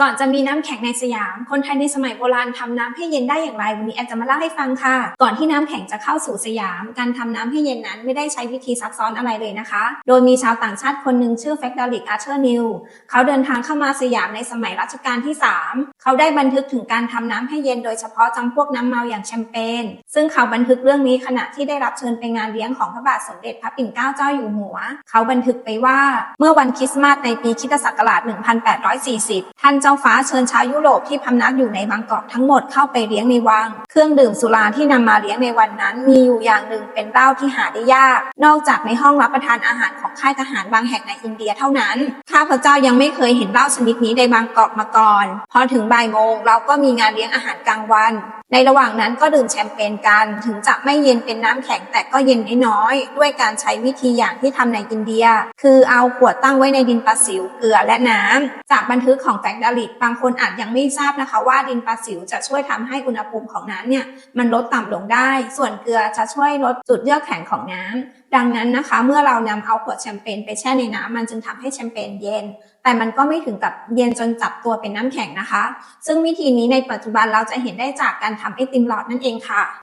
ก่อนจะมีน้ำแข็งในสยาม คนไทยในสมัยโบราณทำน้ำให้เย็นได้อย่างไร วันนี้แอนจะมาเล่าให้ฟังค่ะ ก่อนที่น้ำแข็งจะเข้าสู่สยาม การทำน้ำให้เย็นนั้นไม่ได้ใช้วิธีซับซ้อนอะไรเลยนะคะ โดยมีชาวต่างชาติคนหนึ่งชื่อแฟกดาริกอาร์เชอร์นิว เขาเดินทางเข้ามาสยามในสมัยรัชกาลที่ 3 เขาได้บันทึกถึงการทำน้ำให้เย็นโดยเฉพาะจำพวกน้ำเมาอย่างแชมเปญ ซึ่งเขาบันทึกเรื่องนี้ขณะที่ได้รับเชิญไปงานเลี้ยงของพระบาทสมเด็จพระปิ่นเกล้าเจ้าอยู่หัว เขาบันทึกไปว่าเมื่อวันคริสต์มาสในปีคิตศักราช 1840 ท่านเจ้าฟ้าเชิญชาวยุโรปที่พำนักอยู่ในบางกอกทั้งหมดเข้าไปเลี้ยงในวัง เครื่องดื่มสุราที่นำมาเลี้ยงในวันนั้น มีอยู่อย่างหนึ่งเป็นเหล้าที่หาได้ยาก นอกจากในห้องรับประทานอาหารของค่ายทหารบางแห่งในอินเดียเท่านั้น ข้าพเจ้ายังไม่เคยเห็นเหล้าชนิดนี้ในบางกอกมาก่อน พอถึงบ่ายโมงเราก็มีงานเลี้ยงอาหารกลางวันในระหว่างนั้นก็ดื่มแชมเปญกันถึงจะไม่เย็นเป็นน้ำแข็งแต่ก็เย็นน้อยๆด้วยการใช้วิธีอย่างที่ทำในอินเดีย คือเอาขวดตั้งไว้ในดินประสิวเกลือและน้ำจากบันทึกของแฟกดาลิกบางคนอาจยังไม่ทราบนะคะ ว่าดินประสิวจะช่วยทำให้อุณหภูมิของน้ำเนี่ยมันลดต่ำลงได้ ส่วนเกลือจะช่วยลดจุดเยือกแข็งของน้ำดังนั้นนะคะ เมื่อเรานำเอาขวดแชมเปญไปแช่ในน้ำมันจึงทำให้แชมเปญเย็น แต่มันก็ไม่ถึงกับเย็นจนจับตัวเป็นน้ำแข็งนะคะ ซึ่งวิธีนี้ในปัจจุบันเราจะเห็นได้จากการทำไอติมหลอดนั่นเองค่ะ